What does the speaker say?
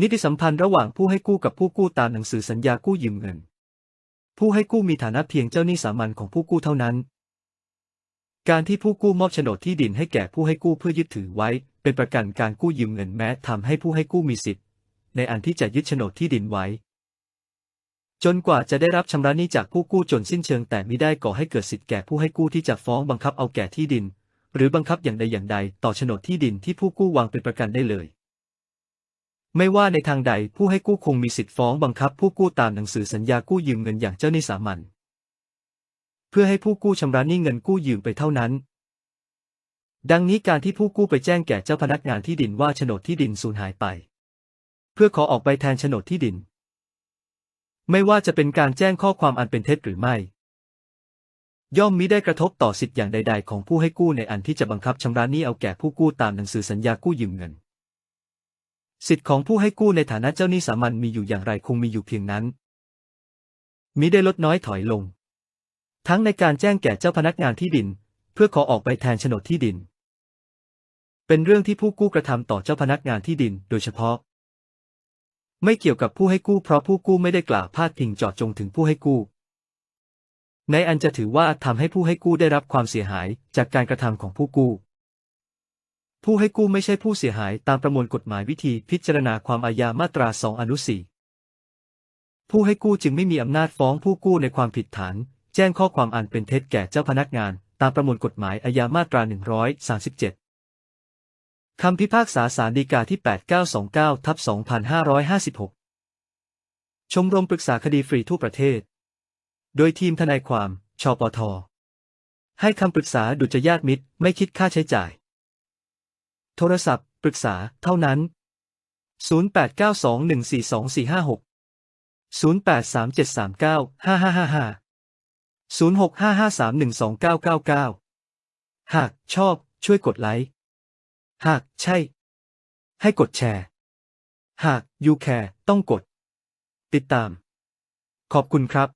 นิติสัมพันธ์ระหว่างผู้ให้กู้กับผู้กู้ตามหนังสือสัญญากู้ยืมเงิน ผู้ให้กู้มีฐานะเพียงเจ้าหนี้สามัญของผู้กู้เท่านั้น การที่ผู้กู้มอบโฉนดที่ดินให้แก่ผู้ให้กู้เพื่อยึดถือไว้ เป็นประกันการกู้ยืมเงินแม้ทำให้ผู้ให้กู้มีสิทธิ์ ในอันที่จะยึดโฉนดที่ดินไว้ จนกว่าจะได้รับชำระหนี้จากผู้กู้จนสิ้นเชิงแต่ไมิได้ก่อให้เกิดสิทธิ์แก่ผู้ให้กู้ที่จะฟ้องบังคับเอาแก่ที่ดิน หรือบังคับอย่างใดอย่างใด ต่อโฉนดที่ดินที่ผู้กู้วางเป็นประกันได้เลย ไม่ว่าในทางใดผู้ให้กู้คงมีสิทธิ์ฟ้องบังคับผู้กู้ตามหนังสือสัญญากู้ยืมเงินอย่างเจ้าหนี้สามัญเพื่อให้ผู้กู้ชำระหนี้เงินกู้ยืมไปเท่านั้น ดังนี้การที่ผู้กู้ไปแจ้งแก่เจ้าพนักงานที่ดินว่าโฉนดที่ดินสูญหายไป เพื่อขอออกใบแทนโฉนดที่ดิน ไม่ว่าจะเป็นการแจ้งข้อความอันเป็นเท็จหรือไม่ ย่อมมิได้กระทบต่อสิทธิ์อย่างใด ๆ ของผู้ให้กู้ในอันที่จะบังคับชำระหนี้เอาแก่ผู้กู้ตามหนังสือสัญญากู้ยืมเงิน สิทธิ์ของผู้ให้กู้ในฐานะเจ้าหนี้สามัญมีอยู่อย่างไรคงมีอยู่เพียงนั้น มิได้ลดน้อยถอยลง ทั้งในการแจ้งแก่เจ้าพนักงานที่ดิน เพื่อขอออกใบแทนโฉนดที่ดิน เป็นเรื่องที่ผู้กู้กระทำต่อเจ้าพนักงานที่ดิน โดยเฉพาะ ไม่เกี่ยวกับผู้ให้กู้เพราะผู้กู้ไม่ได้กล่าวพาดพิงจาะจงถึงผู้ให้กู้ ในอันจะถือว่าทำให้ผู้ให้กู้ได้รับความเสียหายจากการกระทำของผู้กู้ ผู้ให้กู้ไม่ใช่ผู้เสียหายตามประมวลกฎหมายวิธีพิจารณาความอาญามาตรา2อนุสีผู้ให้กู้จึงไม่มีอำนาจฟ้องผู้กู้ในความผิดฐาน แจ้งข้อความอันเป็นเท็จแก่เจ้าพนักงาน ตามประมวลกฎหมายอาญามาตรา 137 คำพิพากษาศาลฎีกาที่ 8929ทับ2556 ชมรมปรึกษาคดีฟรีทั่วประเทศ โดยทีมทนายความ ชปท ให้คำปรึกษาดุจยาติมิตร ไม่คิดค่าใช้จ่าย โทรศัพท์ ปรึกษา เท่านั้น 0892142456 0837395555 0655312999 หากชอบ ช่วยกดไลค์ หากใช่ ให้กดแชร์ หากยูแคร์ต้องกด ติดตาม ขอบคุณครับ